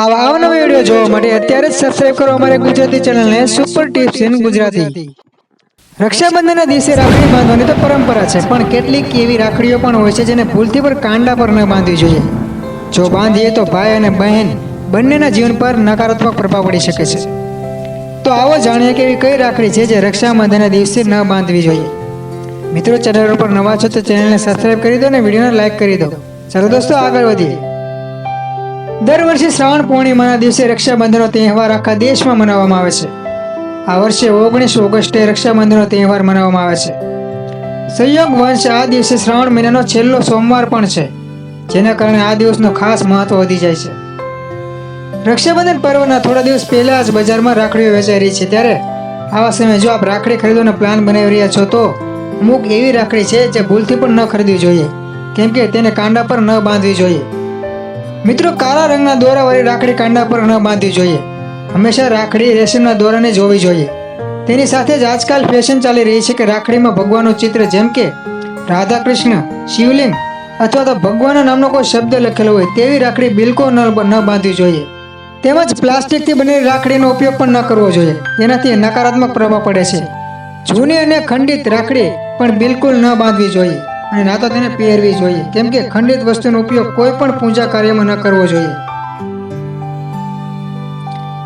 આવા અવનવા વીડિયો જોવા માટે અત્યારે જ સબસ્ક્રાઇબ કરો અમારી ગુજરાતી ચેનલને સુપર ટિપ્સ ઇન ગુજરાતી. રક્ષાબંધનના દિવસે રાખડી બાંધવાની તો પરંપરા છે પણ કેટલીક એવી રાખડીઓ પણ હોય છે જેને ભૂલથી પર કાંડા પર ન બાંધવી જોઈએ. જો બાંધીએ તો ભાઈ અને બહેન બંનેના જીવન પર નકારાત્મક પ્રભાવ પડી શકે છે. તો આવો જાણીએ કે એવી કઈ રાખડી છે જે રક્ષાબંધનના દિવસે ન બાંધવી જોઈએ. મિત્રો ચેનલ પર નવા છો તો ચેનલને સબસ્ક્રાઇબ કરી દો અને વિડીયોને લાઈક કરી દો. ચાલો દોસ્તો આગળ વધીએ. દર વર્ષે શ્રાવણ પૂર્ણિમાના દિવસે રક્ષાબંધનનો તહેવાર આખા દેશમાં મનાવવામાં આવે છે. આ વર્ષે ઓગણીસ ઓગસ્ટે રક્ષાબંધનનો તહેવાર મનાવવામાં આવે છે. સંયોગ વંશ આ દિવસે શ્રાવણ મહિનાનો છેલ્લો સોમવાર પણ છે, જેના કારણે આ દિવસનો ખાસ મહત્વ વધી જાય છે. રક્ષાબંધન પર્વના થોડા દિવસ પહેલા જ બજારમાં રાખડીઓ વેચાઈ રહી છે, ત્યારે આવા સમયે જો આપ રાખડી ખરીદવાનો પ્લાન બનાવી રહ્યા છો, તો અમુક એવી રાખડી છે જે ભૂલથી પણ ન ખરીદવી જોઈએ. કેમ કે તેને કાંડા પર ન બાંધવી જોઈએ. મિત્રો, કાળા રંગના દોરાવાળી રાખડી કાંડા પર ન બાંધવી જોઈએ. હંમેશા રાખડી રેશમના દોરાને જોવી જોઈએ. તેની સાથે જ આજકાલ ફેશન ચાલી રહી છે કે રાખડીમાં ભગવાનનું ચિત્ર જેમ કે રાધા કૃષ્ણ શિવલિંગ અથવા તો ભગવાનના નામનો કોઈ શબ્દ લખેલો હોય તેવી રાખડી બિલકુલ ન બાંધવી જોઈએ. તેમજ પ્લાસ્ટિકથી બનેલી રાખડીનો ઉપયોગ પણ ન કરવો જોઈએ. તેનાથી નકારાત્મક પ્રભાવ પડે છે. જૂની અને ખંડિત રાખડી પણ બિલકુલ ન બાંધવી જોઈએ. અને ના તો તેને પહેરવી જોઈએ. કેમ કે ખંડિત વસ્તુનો ઉપયોગ કોઈ પણ પૂજા કાર્યમાં ન કરવો જોઈએ.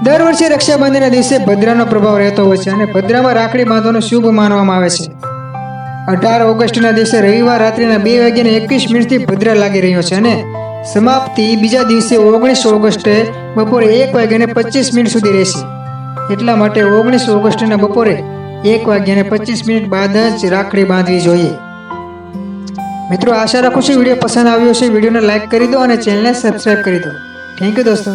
દર વર્ષે રક્ષાબંધનના દિવસે ભદ્રાનો પ્રભાવ રહેતો હોય છે અને ભદ્રામાં રાખડી બાંધવાનું શુભ માનવામાં આવે છે. અઢાર ઓગસ્ટના દિવસે રવિવાર રાત્રિના બે વાગ્યાને એકવીસ મિનિટથી ભદ્રા લાગી રહ્યો છે અને સમાપ્તિ બીજા દિવસે ઓગણીસ ઓગસ્ટે બપોરે એક વાગ્યાને પચીસ મિનિટ સુધી રહેશે. એટલા માટે ઓગણીસ ઓગસ્ટના બપોરે એક વાગ્યાને પચીસ મિનિટ બાદ જ રાખડી બાંધવી જોઈએ. મિત્રો, આશા રાખું છું વીડિયો પસંદ આવ્યો છે વિડીયોને લાઈક કરી દો અને ચેનલને સબસ્ક્રાઈબ કરી દો. થેન્ક યુ દોસ્તો.